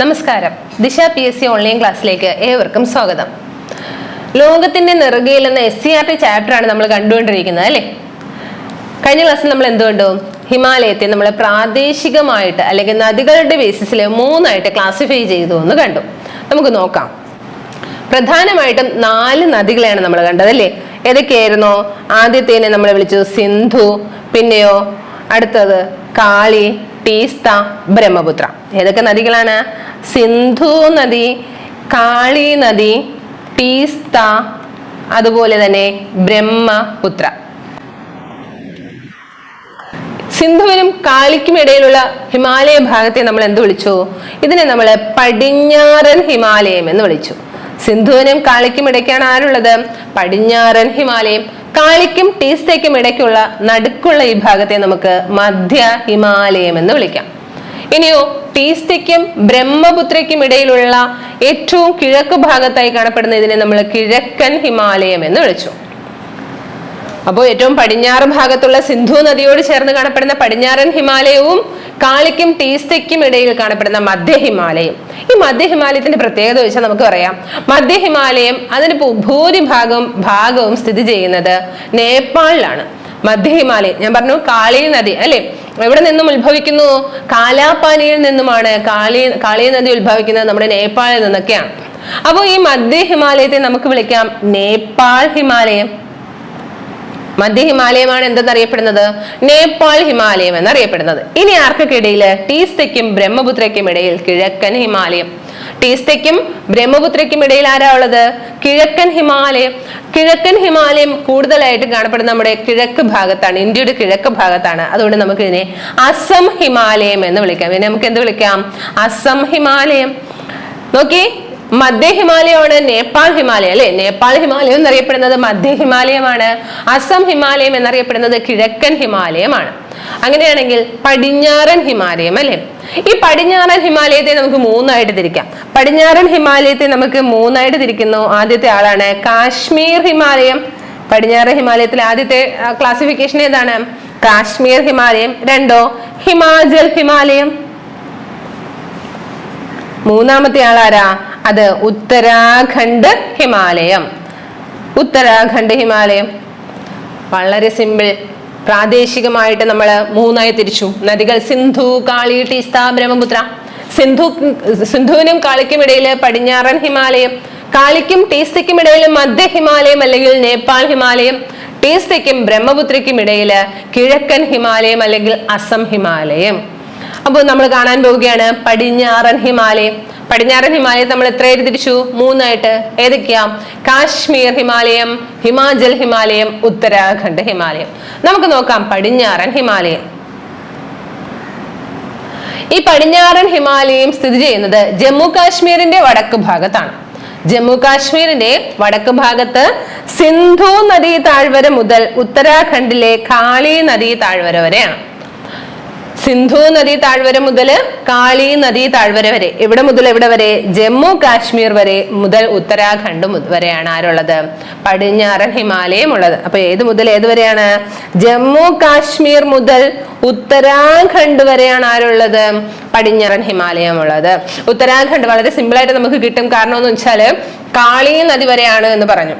നമസ്കാരം. ദിശ P S C online ക്ലാസ്സിലേക്ക് ഏവർക്കും സ്വാഗതം. ലോകത്തിന്റെ നെറുകയിൽ എന്ന എസ് സി ആർ ടി ചാപ്റ്ററാണ് നമ്മൾ കണ്ടുകൊണ്ടിരിക്കുന്നത് അല്ലേ? കഴിഞ്ഞ ക്ലാസ്സിൽ നമ്മൾ എന്തുകൊണ്ടു ഹിമാലയത്തെ നമ്മൾ പ്രാദേശികമായിട്ട് അല്ലെങ്കിൽ നദികളുടെ ബേസിസിൽ മൂന്നായിട്ട് ക്ലാസിഫൈ ചെയ്തു എന്ന് കണ്ടു. നമുക്ക് നോക്കാം. പ്രധാനമായിട്ടും നാല് നദികളെയാണ് നമ്മൾ കണ്ടത് അല്ലേ? ഏതൊക്കെയായിരുന്നോ ആദ്യത്തേനെ നമ്മൾ വിളിച്ചു സിന്ധു പിന്നെയോ അടുത്തത് കാളി ടീസ്ത ബ്രഹ്മപുത്ര. ഏതൊക്കെ നദികളാണ്? സിന്ധു നദി കാളി നദി തീസ്ത അതുപോലെ തന്നെ ബ്രഹ്മപുത്ര. സിന്ധുവിനും കാളിക്കും ഇടയിലുള്ള ഹിമാലയ ഭാഗത്തെ നമ്മൾ എന്ത് വിളിച്ചു? ഇതിനെ നമ്മൾ പടിഞ്ഞാറൻ ഹിമാലയം എന്ന് വിളിച്ചു. സിന്ധുവിനും കാളിക്കും ഇടയ്ക്കാണ് ആരുള്ളത്? പടിഞ്ഞാറൻ ഹിമാലയം. കാളിക്കും ടീസ്റ്റയ്ക്കും ഇടയ്ക്കുള്ള നടുക്കുള്ള ഈ ഭാഗത്തെ നമുക്ക് മധ്യ ഹിമാലയം എന്ന് വിളിക്കാം. ഇനിയോ ടീസ്റ്റയ്ക്കും ബ്രഹ്മപുത്രയ്ക്കും ഇടയിലുള്ള ഏറ്റവും കിഴക്ക് ഭാഗത്തായി കാണപ്പെടുന്ന ഇതിനെ നമ്മൾ കിഴക്കൻ ഹിമാലയം എന്ന് വിളിച്ചു. അപ്പോൾ ഏറ്റവും പടിഞ്ഞാറ് ഭാഗത്തുള്ള സിന്ധു നദിയോട് ചേർന്ന് കാണപ്പെടുന്ന പടിഞ്ഞാറൻ ഹിമാലയവും കാളിക്കും തീസ്തയ്ക്കും ഇടയിൽ കാണപ്പെടുന്ന മധ്യ ഹിമാലയം. ഈ മധ്യ ഹിമാലയത്തിന്റെ പ്രത്യേകത വെച്ചാൽ നമുക്ക് പറയാം. മധ്യ ഹിമാലയം അതിന് ഭൂരിഭാഗം ഭാഗവും സ്ഥിതി ചെയ്യുന്നത് നേപ്പാളിലാണ്. മധ്യ ഹിമാലയം ഞാൻ പറഞ്ഞു കാളി നദി അല്ലെ? എവിടെ നിന്നും ഉത്ഭവിക്കുന്നു? കാലാപാനിയിൽ നിന്നുമാണ് കാളി കാളി നദി ഉത്ഭവിക്കുന്നത് നമ്മുടെ നേപ്പാളിൽ നിന്നൊക്കെയാണ്. അപ്പോൾ ഈ മധ്യ ഹിമാലയത്തെ നമുക്ക് വിളിക്കാം നേപ്പാൾ ഹിമാലയം. മധ്യ ഹിമാലയമാണ് എന്തെന്നറിയപ്പെടുന്നത്? നേപ്പാൾ ഹിമാലയം എന്നറിയപ്പെടുന്നത്. ഇനി ആർക്കൊക്കെയിടയിൽ? ടീസ്തയ്ക്കും ബ്രഹ്മപുത്രയ്ക്കും ഇടയിൽ കിഴക്കൻ ഹിമാലയം. ടീസ്തയ്ക്കും ബ്രഹ്മപുത്രയ്ക്കും ഇടയിൽ ആരാ ഉള്ളത്? കിഴക്കൻ ഹിമാലയം. കിഴക്കൻ ഹിമാലയം കൂടുതലായിട്ട് കാണപ്പെടുന്ന നമ്മുടെ കിഴക്ക് ഭാഗത്താണ്. ഇന്ത്യയുടെ കിഴക്ക് ഭാഗത്താണ്. അതുകൊണ്ട് നമുക്ക് ഇതിനെ അസം ഹിമാലയം എന്ന് വിളിക്കാം. ഇതിനെ നമുക്ക് എന്ത് വിളിക്കാം? അസം ഹിമാലയം. നോക്കി മധ്യ ഹിമാലയമാണ് നേപ്പാൾ ഹിമാലയം അല്ലെ? നേപ്പാൾ ഹിമാലയം എന്നറിയപ്പെടുന്നത് മധ്യ ഹിമാലയമാണ്. അസം ഹിമാലയം എന്നറിയപ്പെടുന്നത് കിഴക്കൻ ഹിമാലയമാണ്. അങ്ങനെയാണെങ്കിൽ പടിഞ്ഞാറൻ ഹിമാലയം അല്ലെ? ഈ പടിഞ്ഞാറൻ ഹിമാലയത്തെ നമുക്ക് മൂന്നായിട്ട് തിരിക്കാം. പടിഞ്ഞാറൻ ഹിമാലയത്തെ നമുക്ക് മൂന്നായിട്ട് തിരിക്കുന്നു. ആദ്യത്തെ ആളാണ് കാശ്മീർ ഹിമാലയം. പടിഞ്ഞാറൻ ഹിമാലയത്തിലെ ആദ്യത്തെ ക്ലാസിഫിക്കേഷൻ ഏതാണ്? കാശ്മീർ ഹിമാലയം. രണ്ടോ ഹിമാചൽ ഹിമാലയം. മൂന്നാമത്തെ ആളാരാ? അത് ഉത്തരാഖണ്ഡ് ഹിമാലയം. ഉത്തരാഖണ്ഡ് ഹിമാലയം. വളരെ സിമ്പിൾ പ്രാദേശികമായിട്ട് നമ്മൾ മൂന്നായി തിരിച്ചു. നദികൾ സിന്ധു കാളി ടീസ്ത ബ്രഹ്മപുത്ര. സിന്ധു സിന്ധുവിനും കാളിക്കും ഇടയിൽ പടിഞ്ഞാറൻ ഹിമാലയം. കാളിക്കും ടീസ്തയ്ക്കും ഇടയിൽ മധ്യ ഹിമാലയം അല്ലെങ്കിൽ നേപ്പാൾ ഹിമാലയം. ടീസ്തയ്ക്കും ബ്രഹ്മപുത്രയ്ക്കും ഇടയിൽ കിഴക്കൻ ഹിമാലയം അല്ലെങ്കിൽ അസം ഹിമാലയം. അപ്പോൾ നമ്മൾ കാണാൻ പോവുകയാണ്. പടിഞ്ഞാറൻ ഹിമാലയം. പടിഞ്ഞാറൻ ഹിമാലയം നമ്മൾ എത്രയായിട്ട് തിരിച്ചു മൂന്നായിട്ട്. ഏതൊക്കെയാ? കാശ്മീർ ഹിമാലയം ഹിമാചൽ ഹിമാലയം ഉത്തരാഖണ്ഡ് ഹിമാലയം. നമുക്ക് നോക്കാം പടിഞ്ഞാറൻ ഹിമാലയം. ഈ പടിഞ്ഞാറൻ ഹിമാലയം സ്ഥിതി ചെയ്യുന്നത് ജമ്മു കാശ്മീരിന്റെ വടക്ക് ഭാഗത്താണ്. ജമ്മു കാശ്മീരിന്റെ വടക്ക് ഭാഗത്ത് സിന്ധു നദീ താഴ്വര മുതൽ ഉത്തരാഖണ്ഡിലെ കാളി നദീ താഴ്വര വരെയാണ്. സിന്ധു നദീ താഴ്വര മുതൽ കാളി നദി താഴ്വര വരെ. എവിടെ മുതൽ എവിടെ വരെ? ജമ്മു കാശ്മീർ വരെ മുതൽ ഉത്തരാഖണ്ഡ് വരെയാണ് ആരുള്ളത്? പടിഞ്ഞാറൻ ഹിമാലയം ഉള്ളത്. അപ്പൊ ഏത് മുതൽ ഏത് വരെയാണ്? ജമ്മു കാശ്മീർ മുതൽ ഉത്തരാഖണ്ഡ് വരെയാണ് ആരുള്ളത്? പടിഞ്ഞാറൻ ഹിമാലയം ഉള്ളത്. ഉത്തരാഖണ്ഡ് വളരെ സിമ്പിൾ ആയിട്ട് നമുക്ക് കിട്ടും. കാരണം എന്ന് വെച്ചാൽ കാളി നദി വരെയാണ് എന്ന് പറഞ്ഞു.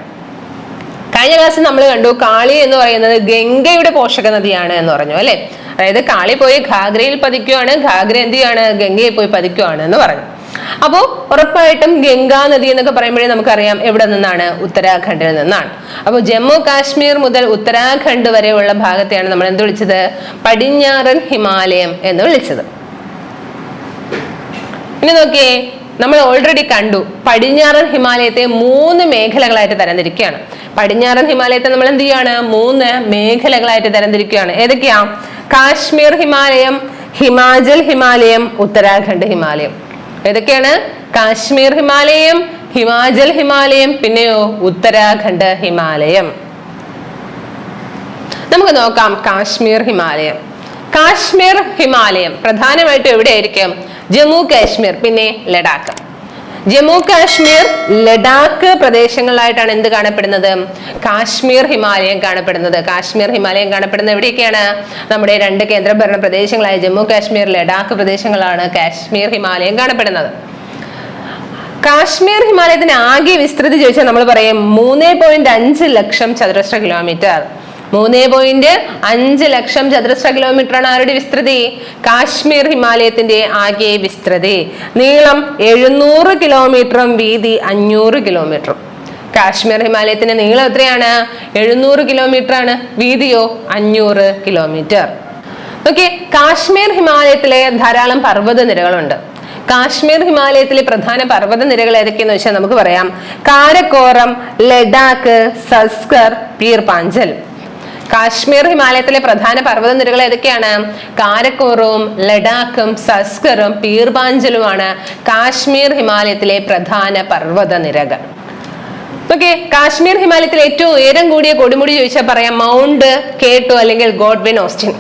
കഴിഞ്ഞ ക്ലാസ്സിൽ നമ്മൾ കണ്ടു കാളി എന്ന് പറയുന്നത് ഗംഗയുടെ പോഷക നദിയാണ് എന്ന് പറഞ്ഞു അല്ലെ? അതായത് കാളി പോയി ഘാഗ്രയിൽ പതിക്കുകയാണ് ഘാഗ്ര എന്ത് ചെയ്യാണ് ഗംഗയിൽ പോയി പതിക്കുകയാണ് എന്ന് പറഞ്ഞു. അപ്പോൾ ഉറപ്പായിട്ടും ഗംഗാ നദി എന്നൊക്കെ പറയുമ്പോഴേ നമുക്കറിയാം എവിടെ നിന്നാണ്? ഉത്തരാഖണ്ഡിൽ നിന്നാണ്. അപ്പോൾ ജമ്മു കാശ്മീർ മുതൽ ഉത്തരാഖണ്ഡ് വരെയുള്ള ഭാഗത്തെയാണ് നമ്മൾ എന്ത് വിളിച്ചത്? പടിഞ്ഞാറൻ ഹിമാലയം എന്ന് വിളിച്ചത്. ഇനി നോക്കിയേ നമ്മൾ ഓൾറെഡി കണ്ടു പടിഞ്ഞാറൻ ഹിമാലയത്തെ മൂന്ന് മേഖലകളായിട്ട് തരംതിരിക്കുകയാണ്. പടിഞ്ഞാറൻ ഹിമാലയത്തെ നമ്മൾ എന്ത് ചെയ്യാണ് മൂന്ന് മേഖലകളായിട്ട് തരംതിരിക്കുകയാണ്. ഏതൊക്കെയാ? കാശ്മീർ ഹിമാലയം ഹിമാചൽ ഹിമാലയം ഉത്തരാഖണ്ഡ് ഹിമാലയം. ഏതൊക്കെയാണ്? കാശ്മീർ ഹിമാലയം ഹിമാചൽ ഹിമാലയം പിന്നെയോ ഉത്തരാഖണ്ഡ് ഹിമാലയം. നമുക്ക് നോക്കാം കാശ്മീർ ഹിമാലയം. കാശ്മീർ ഹിമാലയം പ്രധാനമായിട്ടും എവിടെയായിരിക്കും? ജമ്മു കാശ്മീർ പിന്നെ ലഡാക്ക്. ജമ്മു കാശ്മീർ ലഡാക്ക് പ്രദേശങ്ങളിലായിട്ടാണ് എന്ത് കാണപ്പെടുന്നത്? കാശ്മീർ ഹിമാലയം കാണപ്പെടുന്നത്. കാശ്മീർ ഹിമാലയം കാണപ്പെടുന്നത് എവിടെയൊക്കെയാണ്? നമ്മുടെ രണ്ട് കേന്ദ്രഭരണ പ്രദേശങ്ങളായ ജമ്മു കാശ്മീർ ലഡാക്ക് പ്രദേശങ്ങളാണ് കാശ്മീർ ഹിമാലയം കാണപ്പെടുന്നത്. കാശ്മീർ ഹിമാലയത്തിന് ആകെ വിസ്തൃതി ചോദിച്ചാൽ നമ്മൾ പറയും മൂന്ന് ലക്ഷം ചതുരശ്ര കിലോമീറ്റർ മൂന്ന് പോയിന്റ് അഞ്ച് ലക്ഷം ചതുരശ്ര കിലോമീറ്റർ ആണ് ആരുടെ വിസ്തൃതി? കാശ്മീർ ഹിമാലയത്തിന്റെ ആകെ വിസ്തൃതി. നീളം എഴുന്നൂറ് കിലോമീറ്ററും വീതി അഞ്ഞൂറ് കിലോമീറ്ററും. കാശ്മീർ ഹിമാലയത്തിന്റെ നീളം എത്രയാണ്? എഴുന്നൂറ് കിലോമീറ്റർ ആണ് വീതിയോ അഞ്ഞൂറ് കിലോമീറ്റർ. ഓക്കെ കാശ്മീർ ഹിമാലയത്തിലെ ധാരാളം പർവത നിരകളുണ്ട്. കാശ്മീർ ഹിമാലയത്തിലെ പ്രധാന പർവത നിരകൾ ഏതൊക്കെയെന്ന് വെച്ചാൽ നമുക്ക് പറയാം. കാരക്കോറം ലഡാക്ക് സസ്കർ പീർ പാഞ്ചൽ കാശ്മീർ ഹിമാലയത്തിലെ പ്രധാന പർവത നിരകൾ ഏതൊക്കെയാണ്? കാരക്കോറും ലഡാക്കും സസ്കറും പീർബാഞ്ചലുമാണ് കാശ്മീർ ഹിമാലയത്തിലെ പ്രധാന പർവത നിരകൾ ഓക്കെ കാശ്മീർ ഹിമാലയത്തിലെ ഏറ്റവും ഉയരം കൂടിയ കൊടുമുടി ചോദിച്ചാൽ പറയാം മൗണ്ട് കേട്ടു അല്ലെങ്കിൽ ഗോഡ്വിൻ ഓസ്റ്റിൻ.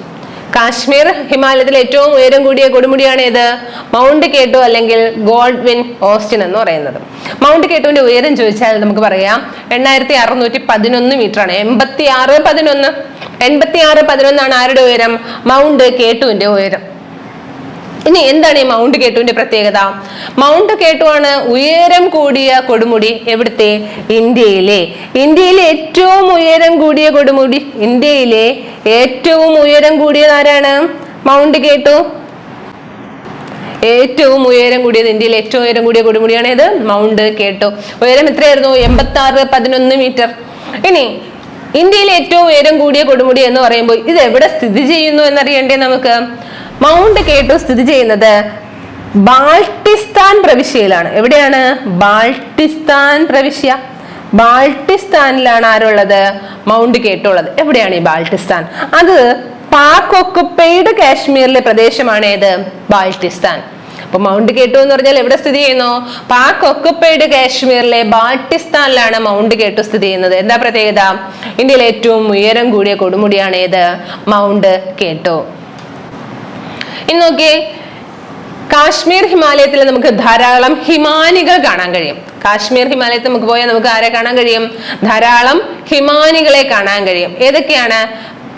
കാശ്മീർ ഹിമാലയത്തിൽ ഏറ്റവും ഉയരം കൂടിയ കൊടുമുടിയാണ് ഏത്? മൗണ്ട് കേട്ടു അല്ലെങ്കിൽ ഗോഡ്വിൻ ഓസ്റ്റിൻ എന്ന് പറയുന്നത്. മൗണ്ട് കേട്ടുവിന്റെ ഉയരം ചോദിച്ചാൽ നമുക്ക് പറയാം എണ്ണായിരത്തി അറുന്നൂറ്റി പതിനൊന്ന് മീറ്റർ ആണ് എൺപത്തി ആറ് പതിനൊന്ന്. എൺപത്തി ആറ് പതിനൊന്നാണ് ആരുടെ ഉയരം? മൗണ്ട് കേട്ടുവിന്റെ ഉയരം. ഇനി എന്താണ് ഈ മൗണ്ട് കേട്ടുവിന്റെ പ്രത്യേകത? മൗണ്ട് കേട്ടുവാണ് ഉയരം കൂടിയ കൊടുമുടി എവിടുത്തെ? ഇന്ത്യയിലെ. ഇന്ത്യയിലെ ഏറ്റവും ഉയരം കൂടിയ കൊടുമുടി ഇന്ത്യയിലെ ഏറ്റവും ഉയരം കൂടിയത് ആരാണ്? മൗണ്ട് കേട്ടു. ഏറ്റവും ഉയരം കൂടിയത് ഇന്ത്യയിലെ ഏറ്റവും ഉയരം കൂടിയ കൊടുമുടിയാണ് ഇത് മൗണ്ട് കേട്ടു. ഉയരം എത്രയായിരുന്നു? എൺപത്തി ആറ് പതിനൊന്ന് മീറ്റർ. ഇനി ഇന്ത്യയിലെ ഏറ്റവും ഉയരം കൂടിയ കൊടുമുടി എന്ന് പറയുമ്പോൾ ഇത് എവിടെ സ്ഥിതി ചെയ്യുന്നു എന്നറിയണ്ടേ നമുക്ക്? മൗണ്ട് കേട്ടു സ്ഥിതി ചെയ്യുന്നത്. ബാൾട്ടിസ്ഥാൻ പ്രവിശ്യയിലാണ്. എവിടെയാണ്? ബാൾട്ടിസ്ഥാൻ പ്രവിശ്യ. ബാൾട്ടിസ്ഥാനിലാണ് ആരുള്ളത്? മൗണ്ട് കേട്ടു ഉള്ളത്. എവിടെയാണ് ഈ ബാൾട്ടിസ്ഥാൻ? അത് പാക് ഒക്കുപ്പൈഡ് കാശ്മീരിലെ പ്രദേശമാണ് ഏത്? ബാൾട്ടിസ്ഥാൻ. അപ്പൊ മൗണ്ട് കേട്ടു എന്ന് പറഞ്ഞാൽ എവിടെ സ്ഥിതി ചെയ്യുന്നു? പാക് ഒക്കുപ്പൈഡ് കാശ്മീരിലെ ബാൾട്ടിസ്ഥാനിലാണ് മൗണ്ട് കേട്ടു സ്ഥിതി ചെയ്യുന്നത്. എന്താ പ്രത്യേകത? ഇന്ത്യയിലെ ഏറ്റവും ഉയരം കൂടിയ കൊടുമുടിയാണ് ഏത്? മൗണ്ട് കേട്ടു. ഇന്ന് നോക്കിയേ കാശ്മീർ ഹിമാലയത്തിൽ നമുക്ക് ധാരാളം ഹിമാനികൾ കാണാൻ കഴിയും. കാശ്മീർ ഹിമാലയത്തിൽ നമുക്ക് പോയാൽ നമുക്ക് ആരെ കാണാൻ കഴിയും? ധാരാളം ഹിമാനികളെ കാണാൻ കഴിയും. ഏതൊക്കെയാണ്?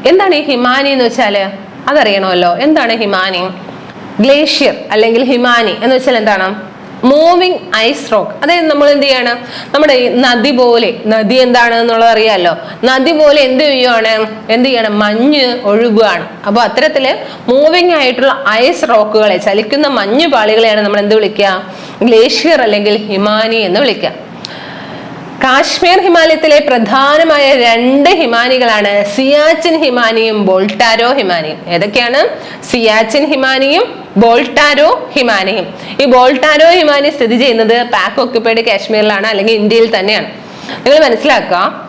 എന്താണ് ഈ ഹിമാനി എന്ന് വെച്ചാൽ അതറിയണമല്ലോ. എന്താണ് ഹിമാനി? ഗ്ലേഷ്യർ അല്ലെങ്കിൽ ഹിമാനി എന്ന് വെച്ചാൽ എന്താണ്? മൂവിങ് ഐസ് റോക്ക് അതായത് നമ്മൾ എന്ത് ചെയ്യാണ്? നമ്മുടെ ഈ നദി പോലെ നദി എന്താണ് എന്നുള്ളത് അറിയാമല്ലോ നദി പോലെ എന്ത് ചെയ്യുവാണ്? എന്ത് ചെയ്യണം? മഞ്ഞ് ഒഴുകുകയാണ് അപ്പോൾ അത്തരത്തിൽ മൂവിങ് ആയിട്ടുള്ള ഐസ് റോക്കുകളെ ചലിക്കുന്ന മഞ്ഞ് പാളികളെയാണ് നമ്മൾ എന്ത് വിളിക്കുക? ഗ്ലേഷ്യർ അല്ലെങ്കിൽ ഹിമാനി എന്ന് വിളിക്കുക. കാശ്മീർ ഹിമാലയത്തിലെ പ്രധാനമായ രണ്ട് ഹിമാനികളാണ്. സിയാച്ചിൻ ഹിമാനിയും ബോൾട്ടാരോ ഹിമാനിയും. ഏതൊക്കെയാണ്? സിയാച്ചിൻ ഹിമാനിയും ബോൾട്ടാരോ ഹിമാനിയും. ഈ ബോൾട്ടാരോ ഹിമാനി സ്ഥിതി ചെയ്യുന്നത് പാക് ഒക്യുപ്പൈഡ് കാശ്മീരിലാണ് അല്ലെങ്കിൽ ഇന്ത്യയിൽ തന്നെയാണ്. നിങ്ങൾ മനസ്സിലാക്കുക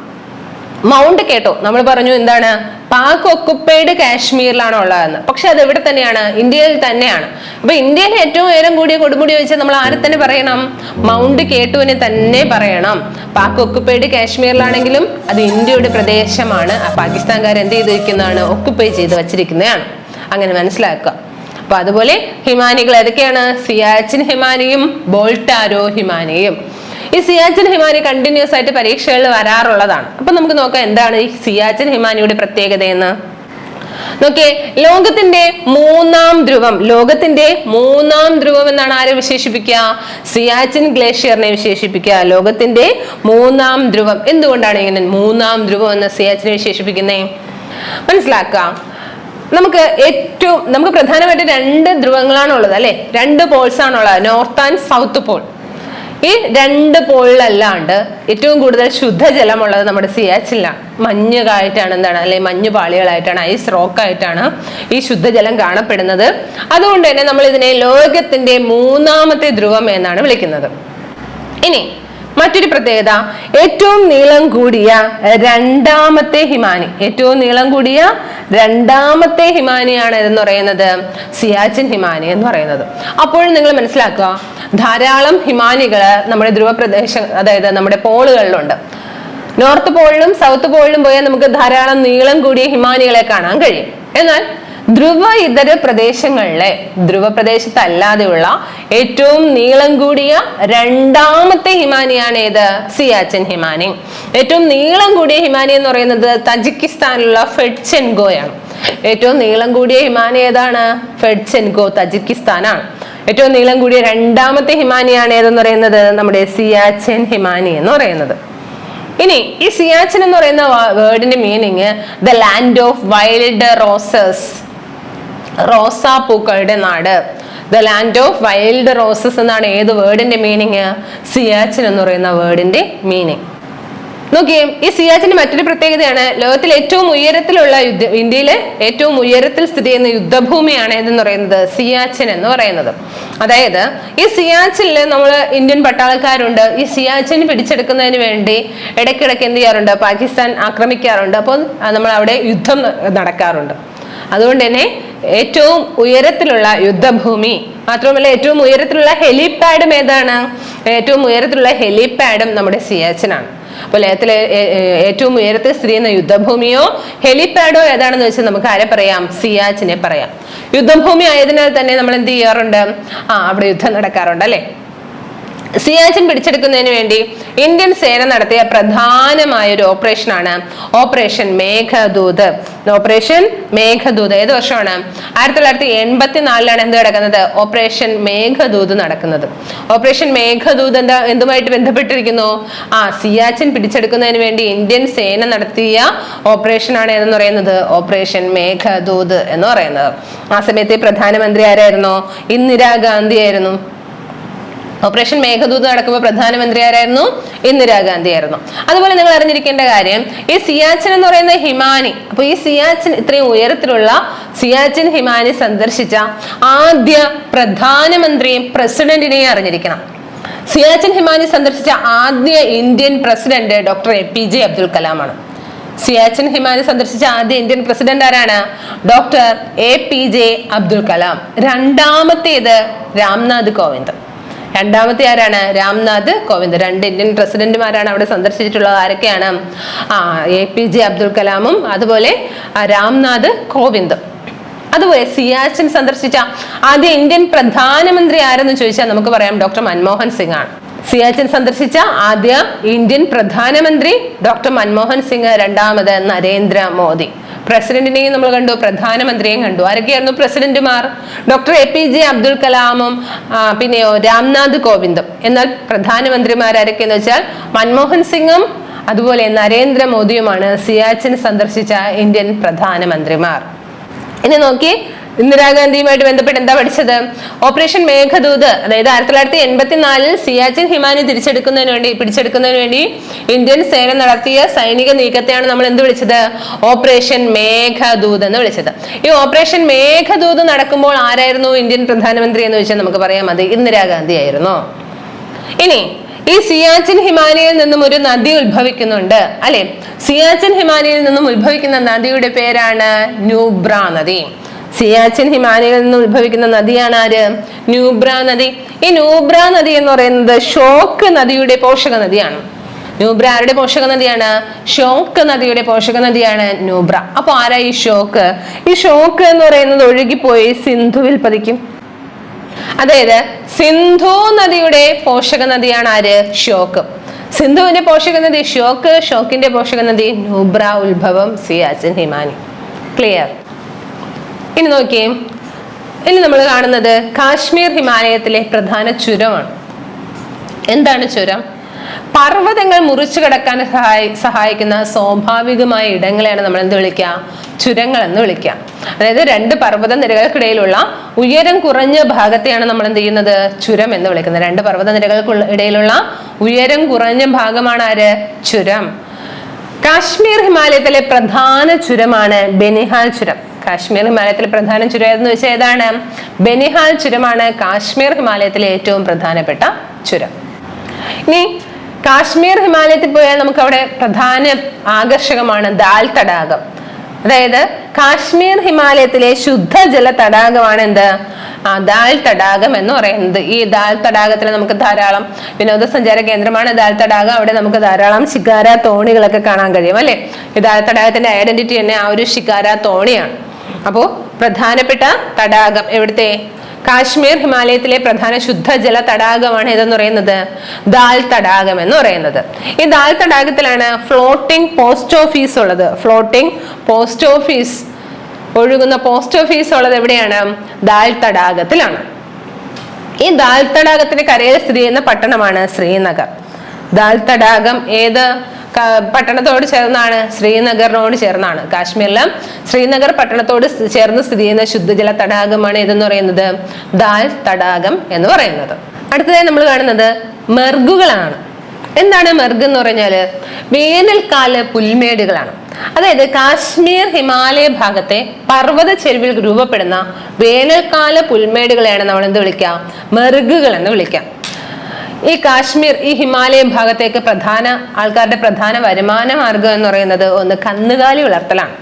മൗണ്ട് കേട്ടോ. നമ്മൾ പറഞ്ഞു എന്താണ്? പാക് ഒക്കുപ്പൈഡ് കാശ്മീരിലാണ് ഉള്ളതെന്ന്. പക്ഷെ അത് എവിടെ തന്നെയാണ്? ഇന്ത്യയിൽ തന്നെയാണ്. അപ്പൊ ഇന്ത്യയിൽ ഏറ്റവും ഉയരം കൂടിയ കൊടുമുടി ചോദിച്ചാൽ നമ്മൾ ആരെ തന്നെ പറയണം? മൗണ്ട് കേട്ടുവിനെ തന്നെ പറയണം. പാക് ഒക്കുപ്പൈഡ് കാശ്മീരിലാണെങ്കിലും അത് ഇന്ത്യയുടെ പ്രദേശമാണ്. പാകിസ്ഥാൻകാർ എന്ത് ചെയ്തിരിക്കുന്നതാണ്? ഒക്കുപ്പൈ ചെയ്ത് വച്ചിരിക്കുന്നതാണ്. അങ്ങനെ മനസ്സിലാക്കുക. അപ്പൊ അതുപോലെ ഹിമാനികൾ ഏതൊക്കെയാണ്? സിയാച്ചിൻ ഹിമാനിയും ബോൾട്ടാരോ ഹിമാനിയും. ഈ സിയാച്ചിൻ ഹിമാനി കണ്ടിന്യൂസ് ആയിട്ട് പരീക്ഷകളിൽ വരാറുള്ളതാണ്. അപ്പൊ നമുക്ക് നോക്കാം എന്താണ് ഈ സിയാച്ചിൻ ഹിമാനിയുടെ പ്രത്യേകത എന്ന് നോക്കിയേ ലോകത്തിന്റെ മൂന്നാം ധ്രുവം ലോകത്തിന്റെ മൂന്നാം ധ്രുവം എന്നാണ് ആരെ വിശേഷിപ്പിക്കുക? സിയാച്ചിൻ ഗ്ലേഷ്യറിനെ വിശേഷിപ്പിക്കുക. ലോകത്തിന്റെ മൂന്നാം ധ്രുവം. എന്തുകൊണ്ടാണ് ഇങ്ങനെ മൂന്നാം ധ്രുവം എന്ന് സിയാച്ചിനെ വിശേഷിപ്പിക്കുന്നത് മനസ്സിലാക്കുക. നമുക്ക് ഏറ്റവും നമുക്ക് പ്രധാനമായിട്ട് രണ്ട് ധ്രുവങ്ങളാണുള്ളത് അല്ലെ? രണ്ട് പോൾസ് ആണുള്ളത് നോർത്ത് ആൻഡ് സൗത്ത് പോൾ. ഈ രണ്ട് പോളിലല്ലാണ്ട് ഏറ്റവും കൂടുതൽ ശുദ്ധജലമുള്ളത് നമ്മുടെ സിയാച്ചിലാണ് മഞ്ഞുകായിട്ടാണ് എന്താണ് അല്ലെ മഞ്ഞു പാളികളായിട്ടാണ് ഐസ് റോക്കായിട്ടാണ് ഈ ശുദ്ധജലം കാണപ്പെടുന്നത്. അതുകൊണ്ട് തന്നെ നമ്മൾ ഇതിനെ ലോകത്തിന്റെ മൂന്നാമത്തെ ധ്രുവം എന്നാണ് വിളിക്കുന്നത്. ഇനി മറ്റൊരു പ്രത്യേകത ഏറ്റവും നീളം കൂടിയ രണ്ടാമത്തെ ഹിമാനി. ഏറ്റവും നീളം കൂടിയ രണ്ടാമത്തെ ഹിമാനിയാണ് എന്ന് പറയുന്നത് സിയാച്ചിൻ ഹിമാനി എന്ന് പറയുന്നത്. അപ്പോൾ നിങ്ങൾ മനസ്സിലാക്കുക ധാരാളം ഹിമാനികൾ നമ്മുടെ ധ്രുവപ്രദേശം അതായത് നമ്മുടെ പോളുകളിലുണ്ട്. നോർത്ത് പോളിലും സൗത്ത് പോളിലും പോയാൽ നമുക്ക് ധാരാളം നീളം കൂടിയ ഹിമാനികളെ കാണാൻ കഴിയും. എന്നാൽ ധ്രുവ ഇതര പ്രദേശങ്ങളിലെ ധ്രുവ പ്രദേശത്തല്ലാതെയുള്ള ഏറ്റവും നീളം കൂടിയ രണ്ടാമത്തെ ഹിമാനിയാണ് ഏത്? സിയാച്ചൻ ഹിമാനി. ഏറ്റവും നീളം കൂടിയ ഹിമാനി എന്ന് പറയുന്നത് തജിക്കിസ്ഥാനിലുള്ള ഫെഡ്ചെൻഗോയാണ്. ഏറ്റവും നീളം കൂടിയ ഹിമാനി ഏതാണ്? ഫെഡ്ചെൻഗോ തജിക്കിസ്ഥാനാണ്. ഏറ്റവും നീളം കൂടിയ രണ്ടാമത്തെ ഹിമാനിയാണ് ഏതെന്ന് പറയുന്നത്? നമ്മുടെ സിയാച്ചൻ ഹിമാനി എന്ന് പറയുന്നത്. ഇനി ഈ സിയാച്ചൻ എന്ന് പറയുന്ന വേർഡിന്റെ meaning the land of wild roses റോസാ പൂക്കളുടെ നാട്. The land of wild roses എന്നാണ് ഏത് വേർഡിന്റെ മീനിങ് സിയാച്ചൻ എന്ന് പറയുന്ന വേർഡിന്റെ മീനിങ് നോക്കിയേ ഈ സിയാച്ചിന്റെ മറ്റൊരു പ്രത്യേകതയാണ് ലോകത്തിൽ ഏറ്റവും ഉയരത്തിലുള്ള യുദ്ധ ഇന്ത്യയിലെ ഏറ്റവും ഉയരത്തിൽ സ്ഥിതി ചെയ്യുന്ന യുദ്ധഭൂമിയാണ് ഏതെന്ന് പറയുന്നത് സിയാച്ചിൻ എന്ന് പറയുന്നത്. അതായത് ഈ സിയാച്ചിനിൽ നമ്മൾ ഇന്ത്യൻ പട്ടാളക്കാരുണ്ട്. ഈ സിയാച്ചിൻ പിടിച്ചെടുക്കുന്നതിന് വേണ്ടി ഇടയ്ക്കിടയ്ക്ക് എന്ത് ചെയ്യാറുണ്ട്? പാകിസ്ഥാൻ ആക്രമിക്കാറുണ്ട്. അപ്പോൾ നമ്മൾ അവിടെ യുദ്ധം നടക്കാറുണ്ട്. അതുകൊണ്ട് തന്നെ ഏറ്റവും ഉയരത്തിലുള്ള യുദ്ധഭൂമി മാത്രമല്ല ഏറ്റവും ഉയരത്തിലുള്ള ഹെലിപാഡും ഏതാണ്? ഏറ്റവും ഉയരത്തിലുള്ള ഹെലിപാഡും നമ്മുടെ സിയാച്ചിനാണ്. അപ്പോൾ ഏ- ഏറ്റവും ഉയരത്തെ സ്ഥിതി ചെയ്യുന്ന യുദ്ധഭൂമിയോ ഹെലിപാഡോ ഏതാണെന്ന് വെച്ചാൽ നമുക്ക് ആരെ പറയാം? സിയാച്ചിനെ പറയാം. യുദ്ധഭൂമി ആയതിനാൽ തന്നെ നമ്മൾ എന്ത് ചെയ്യാറുണ്ട്? ആ അവിടെ യുദ്ധം നടക്കാറുണ്ട് അല്ലെ? സിയാച്ചിൻ പിടിച്ചെടുക്കുന്നതിന് വേണ്ടി ഇന്ത്യൻ സേന നടത്തിയ പ്രധാനമായ ഒരു ഓപ്പറേഷനാണ് ഓപ്പറേഷൻ മേഘദൂത്. ഓപ്പറേഷൻ മേഘദൂത് ഏത് വർഷമാണ്? ആയിരത്തി തൊള്ളായിരത്തി എൺപത്തിനാലിലാണ് എന്ത് നടക്കുന്നത്? ഓപ്പറേഷൻ മേഘദൂത് നടക്കുന്നത്. ഓപ്പറേഷൻ മേഘദൂത് എന്താ എന്തുമായിട്ട് ബന്ധപ്പെട്ടിരിക്കുന്നു? ആ സിയാച്ചിൻ പിടിച്ചെടുക്കുന്നതിന് വേണ്ടി ഇന്ത്യൻ സേന നടത്തിയ ഓപ്പറേഷനാണ് ഏതെന്ന് പറയുന്നത്? ഓപ്പറേഷൻ മേഘദൂത് എന്ന് പറയുന്നത്. ആ സമയത്തെ പ്രധാനമന്ത്രി ആരായിരുന്നു? ഇന്ദിരാഗാന്ധി ആയിരുന്നു. ഓപ്പറേഷൻ മേഘദൂത് നടക്കുമ്പോൾ പ്രധാനമന്ത്രി ആരായിരുന്നു? ഇന്ദിരാഗാന്ധി ആയിരുന്നു. അതുപോലെ നിങ്ങൾ അറിഞ്ഞിരിക്കേണ്ട കാര്യം ഈ സിയാച്ചിൻ എന്ന് പറയുന്ന ഹിമാനി അപ്പൊ ഈ സിയാച്ചിൻ ഇത്രയും ഉയരത്തിലുള്ള സിയാച്ചിൻ ഹിമാനി സന്ദർശിച്ച ആദ്യ പ്രധാനമന്ത്രിയും പ്രസിഡന്റിനെയും അറിഞ്ഞിരിക്കണം. സിയാച്ചിൻ ഹിമാനി സന്ദർശിച്ച ആദ്യ Indian president doctor A P J Abdul കലാമാണ്. Siachen ഹിമാനി സന്ദർശിച്ച ആദ്യ ഇന്ത്യൻ പ്രസിഡന്റ് ആരാണ്? Doctor A P J Abdul Kalam. രണ്ടാമത്തേത് രാംനാഥ് കോവിന്ദ്. രണ്ടാമത്തെ ആരാണ്? രാംനാഥ് കോവിന്ദ്. രണ്ട് ഇന്ത്യൻ പ്രസിഡന്റുമാരാണ് അവിടെ സന്ദർശിച്ചിട്ടുള്ളത്. ആരൊക്കെയാണ്? ആ എ പി ജെ അബ്ദുൽ കലാമും അതുപോലെ രാംനാഥ് കോവിന്ദും. അതുപോലെ സിയാച്ചിൻ സന്ദർശിച്ച ആദ്യ ഇന്ത്യൻ പ്രധാനമന്ത്രി ആരെന്ന് ചോദിച്ചാൽ നമുക്ക് പറയാം ഡോക്ടർ മൻമോഹൻ സിംഗ് ആണ് സിയാച്ചിൻ സന്ദർശിച്ച ആദ്യ ഇന്ത്യൻ പ്രധാനമന്ത്രി ഡോക്ടർ മൻമോഹൻ സിംഗ് രണ്ടാമത് നരേന്ദ്ര മോദി. പ്രസിഡന്റിനെയും നമ്മൾ കണ്ടു പ്രധാനമന്ത്രിയെയും കണ്ടു. ആരൊക്കെയായിരുന്നു പ്രസിഡന്റുമാർ? Doctor A P J Abdul കലാമും പിന്നെ രാംനാഥ് കോവിന്ദും. എന്നാൽ പ്രധാനമന്ത്രിമാർ ആരൊക്കെയെന്ന് വെച്ചാൽ മൻമോഹൻ സിംഗും അതുപോലെ നരേന്ദ്രമോദിയുമാണ് സിയാച്ചിൻ സന്ദർശിച്ച ഇന്ത്യൻ പ്രധാനമന്ത്രിമാർ. ഇനി നോക്കി ഇന്ദിരാഗാന്ധിയുമായിട്ട് ബന്ധപ്പെട്ട് എന്താ പഠിച്ചത്? ഓപ്പറേഷൻ മേഘദൂത് അതായത് ആയിരത്തി തൊള്ളായിരത്തി എൺപത്തിനാലിൽ സിയാച്ചിൻ ഹിമാനി തിരിച്ചെടുക്കുന്നതിന് വേണ്ടി പിടിച്ചെടുക്കുന്നതിന് വേണ്ടി ഇന്ത്യൻ സേന നടത്തിയ സൈനിക നീക്കത്തെയാണ് നമ്മൾ എന്ത് വിളിച്ചത്? ഓപ്പറേഷൻ മേഘദൂത് എന്ന് വിളിച്ചത്. ഈ ഓപ്പറേഷൻ മേഘദൂത് നടക്കുമ്പോൾ ആരായിരുന്നു ഇന്ത്യൻ പ്രധാനമന്ത്രി എന്ന് വെച്ചാൽ നമുക്ക് പറയാം അത് ഇന്ദിരാഗാന്ധി ആയിരുന്നു. ഇനി ഈ സിയാച്ചിൻ ഹിമാലയയിൽ നിന്നും ഒരു നദി ഉത്ഭവിക്കുന്നുണ്ട് അല്ലെ? സിയാച്ചിൻ ഹിമാലയയിൽ നിന്നും ഉത്ഭവിക്കുന്ന നദിയുടെ പേരാണ് ന്യൂബ്ര നദി. സിയാച്ചിൻ ഹിമാലയയിൽ നിന്ന് ഉത്ഭവിക്കുന്ന നദിയാണ് ആര്? ന്യൂബ്ര നദി. ഈ ന്യൂബ്ര നദി എന്ന് പറയുന്നത് ഷോക്ക് നദിയുടെ പോഷക നദിയാണ്. ന്യൂബ്ര ആരുടെ പോഷക നദിയാണ്? ഷോക്ക് നദിയുടെ പോഷക നദിയാണ് ന്യൂബ്ര. അപ്പൊ ആരാ ഈ ഷോക്ക്? ഈ ഷോക്ക് എന്ന് പറയുന്നത് ഒഴുകിപ്പോയി സിന്ധുവിൽ പതിക്കും അതായത് സിന്ധു നദിയുടെ പോഷക നദിയാണ് ആര്? ഷോക്ക്. സിന്ധുവിന്റെ പോഷക നദി ഷോക്ക് ഷോക്കിന്റെ പോഷക നദി ന്യൂബ്ര ഉത്ഭവം സിയാച്ചിൻ ഹിമാനി. ക്ലിയർ? ഇനി നോക്കിയേ. ഇനി നമ്മൾ കാണുന്നത് കാശ്മീർ ഹിമാലയത്തിലെ പ്രധാന ചുരമാണ്. എന്താണ് ചുരം? പർവതങ്ങൾ മുറിച്ചു കിടക്കാൻ സഹായി സഹായിക്കുന്ന സ്വാഭാവികമായ ഇടങ്ങളെയാണ് നമ്മൾ എന്ത് വിളിക്കുക ചുരങ്ങൾ എന്ന് വിളിക്കുക അതായത് രണ്ട് പർവത നിരകൾക്കിടയിലുള്ള ഉയരം കുറഞ്ഞ ഭാഗത്തെയാണ് നമ്മൾ എന്ത് ചെയ്യുന്നത്? ചുരം എന്ന് വിളിക്കുന്നത്. രണ്ട് പർവത നിരകൾക്കുള്ള ഇടയിലുള്ള ഉയരം കുറഞ്ഞ ഭാഗമാണ് ആര്? ചുരം. കാശ്മീർ ഹിമാലയത്തിലെ പ്രധാന ചുരമാണ് ബെനിഹാൽ ചുരം. കാശ്മീർ ഹിമാലയത്തിൽ പ്രധാന ചുരം എന്ന് വെച്ചാൽ ഏതാണ്? ബനിഹാൽ ചുരമാണ് കാശ്മീർ ഹിമാലയത്തിലെ ഏറ്റവും പ്രധാനപ്പെട്ട ചുരം. ഇനി കാശ്മീർ ഹിമാലയത്തിൽ പോയാൽ നമുക്ക് അവിടെ പ്രധാന ആകർഷകമാണ് ദാൽ തടാകം. അതായത് കാശ്മീർ ഹിമാലയത്തിലെ ശുദ്ധജല തടാകമാണ് എന്ത്? ദാൽ തടാകം എന്ന് പറയുന്നത്. ഈ ദാൽ തടാകത്തിൽ നമുക്ക് ധാരാളം വിനോദസഞ്ചാര കേന്ദ്രമാണ്. ദാൽ തടാകം അവിടെ നമുക്ക് ധാരാളം ശിഖാര തോണികളൊക്കെ കാണാൻ കഴിയും അല്ലെ? ഈ ദാൽ തടാകത്തിന്റെ ഐഡന്റിറ്റി തന്നെ ആ ഒരു ശിഖാര തോണിയാണ്. അപ്പോ പ്രധാനപ്പെട്ട തടാകം എവിടുത്തെ? കാശ്മീർ ഹിമാലയത്തിലെ പ്രധാന ശുദ്ധജല തടാകമാണ് ഇതെന്ന് പറയുന്നത്? ദാൽ തടാകം എന്ന് പറയുന്നത്. ഈ ദാൽ തടാകത്തിലാണ് ഫ്ലോട്ടിംഗ് പോസ്റ്റ് ഓഫീസ് ഉള്ളത്. ഫ്ലോട്ടിംഗ് പോസ്റ്റ് ഓഫീസ് ഒഴുകുന്ന പോസ്റ്റ് ഓഫീസ് ഉള്ളത് എവിടെയാണ്? ദാൽ തടാകത്തിലാണ്. ഈ ദാൽ തടാകത്തിന്റെ കരയിൽ സ്ഥിതി ചെയ്യുന്ന പട്ടണമാണ് ശ്രീനഗർ. ദാൽ തടാകം ഏത് പട്ടണത്തോട് ചേർന്നാണ് ശ്രീനഗറിനോട് ചേർന്നാണ്. കാശ്മീരിലെ ശ്രീനഗർ പട്ടണത്തോട് ചേർന്ന് സ്ഥിതി ചെയ്യുന്ന ശുദ്ധജല തടാകമാണ് ഇതെന്ന് പറയുന്നത്? ദാൽ തടാകം എന്ന് പറയുന്നത്. അടുത്തതായി നമ്മൾ കാണുന്നത് മെർഗുകളാണ്. എന്താണ് മെർഗ് എന്ന് പറഞ്ഞാൽ വേനൽക്കാല പുൽമേടുകളാണ്. അതായത് കാശ്മീർ ഹിമാലയ ഭാഗത്തെ പർവത ചെരുവിൽ രൂപപ്പെടുന്ന വേനൽക്കാല പുൽമേടുകളെയാണ് നമ്മൾ എന്ത് വിളിക്കുക? മെർഗുകൾ എന്ന് വിളിക്കാം ഈ കാശ്മീർ ഈ ഹിമാലയ ഭാഗത്തേക്ക് പ്രധാന ആൾക്കാരുടെ പ്രധാന വരുമാന മാർഗം എന്ന് പറയുന്നത് ഒന്ന് കന്നുകാലി വളർത്തലാണ്.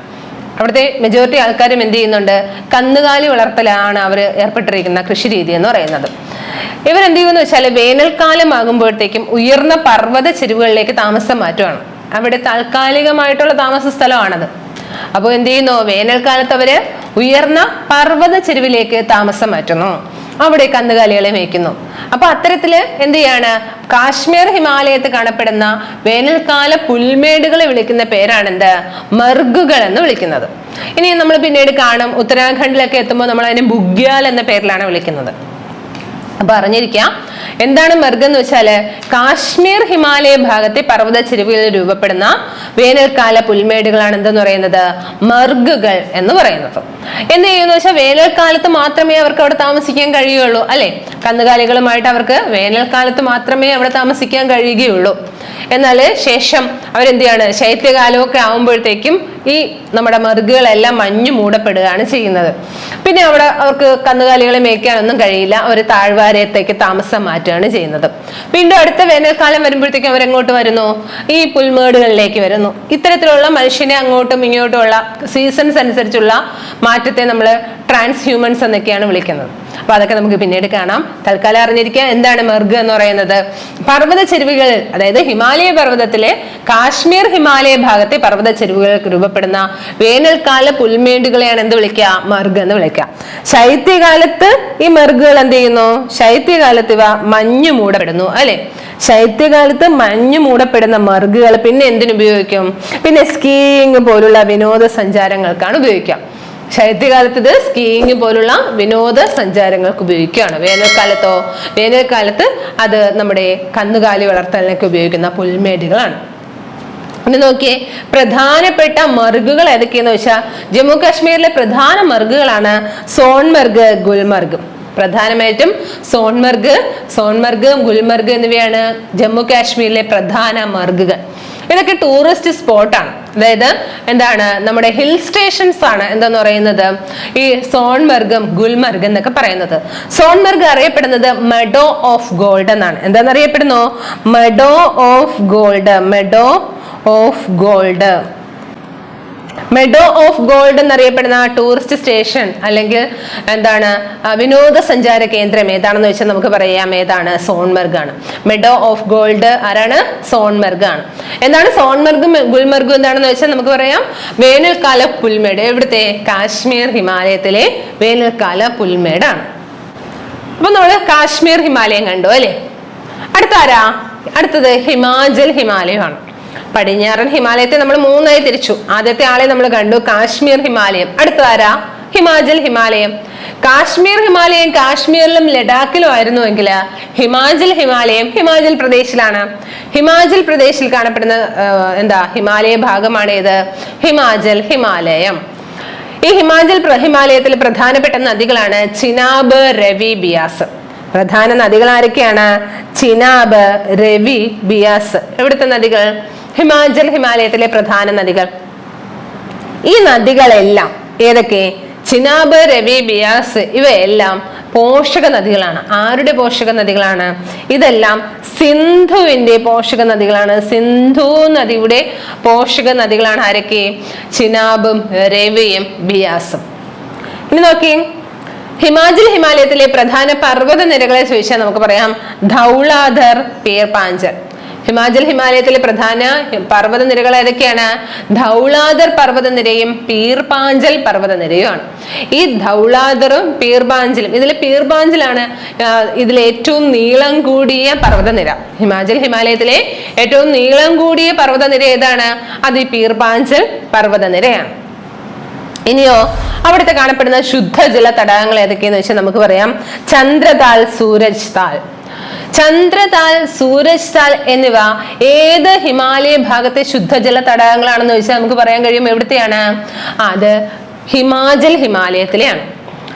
അവിടുത്തെ മെജോറിറ്റി ആൾക്കാരും എന്ത് ചെയ്യുന്നുണ്ട്? കന്നുകാലി വളർത്തലാണ് അവർ ഏർപ്പെട്ടിരിക്കുന്ന കൃഷി രീതി എന്ന് പറയുന്നത്. ഇവരെന്ത് ചെയ്യുമെന്ന് വെച്ചാൽ വേനൽക്കാലം ആകുമ്പോഴത്തേക്കും ഉയർന്ന പർവത ചെരുവുകളിലേക്ക് താമസം മാറ്റുവാണ്. അവിടെ താൽക്കാലികമായിട്ടുള്ള താമസ സ്ഥലമാണത്. അപ്പോൾ എന്ത് ചെയ്യുന്നു? വേനൽക്കാലത്ത് അവർ ഉയർന്ന പർവത ചെരുവിലേക്ക് താമസം മാറ്റുന്നു. അവിടെ കന്നുകാലികളെ മേയ്ക്കുന്നു. അപ്പൊ അത്തരത്തിൽ എന്ത് ചെയ്യാണ്? കാശ്മീർ ഹിമാലയത്ത് കാണപ്പെടുന്ന വേനൽക്കാല പുൽമേടുകളെ വിളിക്കുന്ന പേരാണെന്ത്? മർഗുകൾ എന്ന് വിളിക്കുന്നത്. ഇനി നമ്മൾ പിന്നീട് കാണും. ഉത്തരാഖണ്ഡിലൊക്കെ എത്തുമ്പോൾ നമ്മൾ അതിനെ ബുഗ്യാൽ എന്ന പേരിലാണ് വിളിക്കുന്നത്. അപ്പൊ അറിഞ്ഞിരിക്കാം എന്താണ് മർഗ് എന്ന് വെച്ചാൽ? കാശ്മീർ ഹിമാലയ ഭാഗത്തെ പർവത ചെരുവുകളിൽ രൂപപ്പെടുന്ന വേനൽക്കാല പുൽമേടുകളാണ് എന്തെന്ന് പറയുന്നത്? മർഗുകൾ എന്ന് പറയുന്നത്. എന്ത് ചെയ്യുന്ന വെച്ചാൽ വേനൽക്കാലത്ത് മാത്രമേ അവർക്ക് അവിടെ താമസിക്കാൻ കഴിയുള്ളൂ അല്ലെ? കന്നുകാലികളുമായിട്ട് അവർക്ക് വേനൽക്കാലത്ത് മാത്രമേ അവിടെ താമസിക്കാൻ കഴിയുകയുള്ളൂ. എന്നാൽ ശേഷം അവരെന്ത് ചെയ്യാണ്? ശൈത്യകാലമൊക്കെ ആവുമ്പോഴത്തേക്കും ഈ നമ്മുടെ മറുകുകളെല്ലാം മഞ്ഞു മൂടപ്പെടുകയാണ് ചെയ്യുന്നത്. പിന്നെ അവിടെ അവർക്ക് കന്നുകാലികളെ മേയ്ക്കാനൊന്നും കഴിയില്ല. അവർ താഴ്വാരത്തേക്ക് താമസം മാറ്റുകയാണ് ചെയ്യുന്നത്. വീണ്ടും അടുത്ത വേനൽക്കാലം വരുമ്പോഴത്തേക്കും അവരെങ്ങോട്ട് വരുന്നു? ഈ പുൽമേടുകളിലേക്ക് വരുന്നു. ഇത്തരത്തിലുള്ള മനുഷ്യനെ അങ്ങോട്ടും ഇങ്ങോട്ടുമുള്ള സീസൺസ് അനുസരിച്ചുള്ള മാറ്റത്തെ നമ്മൾ ട്രാൻസ് ഹ്യൂമൻസ് എന്നൊക്കെയാണ് വിളിക്കുന്നത്. അപ്പൊ അതൊക്കെ നമുക്ക് പിന്നീട് കാണാം. തൽക്കാലം അറിഞ്ഞിരിക്കുക എന്താണ് മെർഗ് എന്ന് പറയുന്നത്. പർവത ചെരുവുകൾ അതായത് ഹിമാലയ പർവതത്തിലെ കാശ്മീർ ഹിമാലയ ഭാഗത്തെ പർവത ചെരുവുകൾ രൂപപ്പെടുന്ന വേനൽക്കാല പുൽമേടുകളെയാണ് എന്ത് വിളിക്കുക? മർഗ് എന്ന് വിളിക്കുക. ശൈത്യകാലത്ത് ഈ മെർഗുകൾ എന്ത് ചെയ്യുന്നു? ശൈത്യകാലത്ത് ഇവ മഞ്ഞു മൂടപ്പെടുന്നു അല്ലെ? ശൈത്യകാലത്ത് മഞ്ഞു മൂടപ്പെടുന്ന മർഗുകൾ പിന്നെ എന്തിനുപയോഗിക്കും പിന്നെ സ്കീയിങ് പോലുള്ള വിനോദസഞ്ചാരങ്ങൾക്കാണ് ഉപയോഗിക്കുക. ശൈത്യകാലത്ത് ഇത് സ്കീയിങ് പോലുള്ള വിനോദ സഞ്ചാരങ്ങൾക്ക് ഉപയോഗിക്കുകയാണ്. വേനൽക്കാലത്തോ വേനൽക്കാലത്ത് അത് നമ്മുടെ കന്നുകാലി വളർത്തലിനൊക്കെ ഉപയോഗിക്കുന്ന പുൽമേടുകളാണ്. ഇനി നോക്കിയേ പ്രധാനപ്പെട്ട മറുകുകൾ ഏതൊക്കെയെന്ന് വെച്ചാൽ ജമ്മു കാശ്മീരിലെ പ്രധാന മറുകുകളാണ് സോൺമർഗ് ഗുൽമർഗ്. പ്രധാനമായിട്ടും സോൺമർഗ് സോൺമർഗ് ഗുൽമർഗ് എന്നിവയാണ് ജമ്മു കാശ്മീരിലെ പ്രധാന മർഗുകൾ ഇതൊക്കെ ടൂറിസ്റ്റ് സ്പോട്ടാണ് അതായത് എന്താണ്? നമ്മുടെ ഹിൽ സ്റ്റേഷൻസ് ആണ് എന്താന്ന് പറയുന്നത്? ഈ സോൺമർഗം ഗുൽമർഗ് എന്നൊക്കെ പറയുന്നത്. സോൺമർഗ് അറിയപ്പെടുന്നത് മെഡോ ഓഫ് ഗോൾഡ് എന്നാണ്. എന്താണെന്ന് അറിയപ്പെടുന്നു? Meadow of gold meadow of gold. Meadow of gold എന്നറിയപ്പെടുന്ന ടൂറിസ്റ്റ് സ്റ്റേഷൻ അല്ലെങ്കിൽ എന്താണ് വിനോദസഞ്ചാര കേന്ദ്രം ഏതാണെന്ന് വെച്ചാൽ നമുക്ക് പറയാം ഏതാണ് സോൺമർഗ് ആണ് മെഡോ ഓഫ് ഗോൾഡ് ആരാണ്? സോൺമർഗ് ആണ് എന്താണ് സോൺമർഗും ഗുൽമർഗും എന്താണെന്ന് വെച്ചാൽ നമുക്ക് പറയാം വേനൽക്കാല പുൽമേട് എവിടുത്തെ? കാശ്മീർ ഹിമാലയത്തിലെ വേനൽക്കാല പുൽമേടാണ്. അപ്പൊ നമ്മൾ കാശ്മീർ ഹിമാലയം കണ്ടു അല്ലേ? അടുത്ത ആരാ അടുത്തത് ഹിമാചൽ ഹിമാലയമാണ്. പടിഞ്ഞാറൻ ഹിമാലയത്തെ നമ്മൾ മൂന്നായി തിരിച്ചു. ആദ്യത്തെ ആളെ നമ്മൾ കണ്ടു കാശ്മീർ ഹിമാലയം. അടുത്ത ആരാ? ഹിമാചൽ ഹിമാലയം. കാശ്മീർ ഹിമാലയം കാശ്മീരിലും ലഡാക്കിലും ആയിരുന്നുവെങ്കിൽ ഹിമാചൽ ഹിമാലയം ഹിമാചൽ പ്രദേശിലാണ്. ഹിമാചൽ പ്രദേശിൽ കാണപ്പെടുന്ന എന്താ ഹിമാലയ ഭാഗമാണ് ഏത്? ഹിമാചൽ ഹിമാലയം. ഈ ഹിമാചൽ ഹിമാലയത്തിൽ പ്രധാനപ്പെട്ട നദികളാണ് ചിനാബ് രവി ബിയാസ്. പ്രധാന നദികൾ ആരൊക്കെയാണ്? ചിനാബ് രവി ബിയാസ്. എവിടുത്തെ നദികൾ? ഹിമാചൽ ഹിമാലയത്തിലെ പ്രധാന നദികൾ. ഈ നദികളെല്ലാം ഏതൊക്കെ? ചിനാബ് രവി ബിയാസ് ഇവയെല്ലാം പോഷക നദികളാണ്. ആരുടെ പോഷക നദികളാണ്? ഇതെല്ലാം സിന്ധുവിന്റെ പോഷക നദികളാണ്. സിന്ധു നദിയുടെ പോഷക നദികളാണ് ആരൊക്കെ? ചിനാബും രവിയും ബിയാസും. ഇനി നോക്കി. ഹിമാചൽ ഹിമാലയത്തിലെ പ്രധാന പർവത നിരകളെ ചോദിച്ചാൽ നമുക്ക് പറയാം. ധൗളാധർ പീർപാഞ്ചൽ ഹിമാചൽ ഹിമാലയത്തിലെ പ്രധാന പർവത നിരകൾ ഏതൊക്കെയാണ്? ധൗളാദർ പർവത നിരയും പീർപാഞ്ചൽ പർവത നിരയുമാണ് ഈ ധൗളാദറും പീർപാഞ്ചലും ഇതിൽ പീർപാഞ്ചലാണ് ഇതിൽ ഏറ്റവും നീളം കൂടിയ പർവത നിര ഹിമാചൽ ഹിമാലയത്തിലെ ഏറ്റവും നീളം കൂടിയ പർവത നിര ഏതാണ്? അത് ഈ പീർപാഞ്ചൽ പർവത നിരയാണ് ഇനിയോ അവിടുത്തെ കാണപ്പെടുന്ന ശുദ്ധജല തടാകങ്ങൾ ഏതൊക്കെയെന്ന് വെച്ചാൽ നമുക്ക് പറയാം. ചന്ദ്രതാൽ സൂരജ് താൽ. ചന്ദ്രതാൽ സൂരജ് താൽ എന്നിവ ഏത് ഹിമാലയ ഭാഗത്തെ ശുദ്ധജല തടാകങ്ങളാണെന്ന് ചോദിച്ചാൽ നമുക്ക് പറയാൻ കഴിയും എവിടുത്തെയാണ്? അത് ഹിമാചൽ ഹിമാലയത്തിലെയാണ്.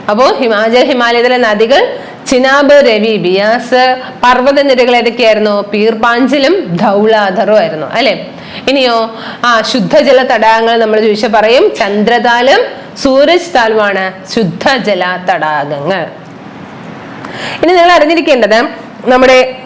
അപ്പോ ഹിമാചൽ ഹിമാലയത്തിലെ നദികൾ ചിനാബ് രവി ബിയാസ് പർവതനിരകൾ ഏതൊക്കെയായിരുന്നു? പീർപാഞ്ചലും ധൗളാധറും ആയിരുന്നു അല്ലെ? ഇനിയോ ആ ശുദ്ധജല തടാകങ്ങൾ നമ്മൾ ചോദിച്ച പറയും ചന്ദ്രതാലും സൂരജ് താലുമാണ് ശുദ്ധജല തടാകങ്ങൾ. ഇനി നിങ്ങൾ അറിഞ്ഞിരിക്കേണ്ടത് നമ്മുടെ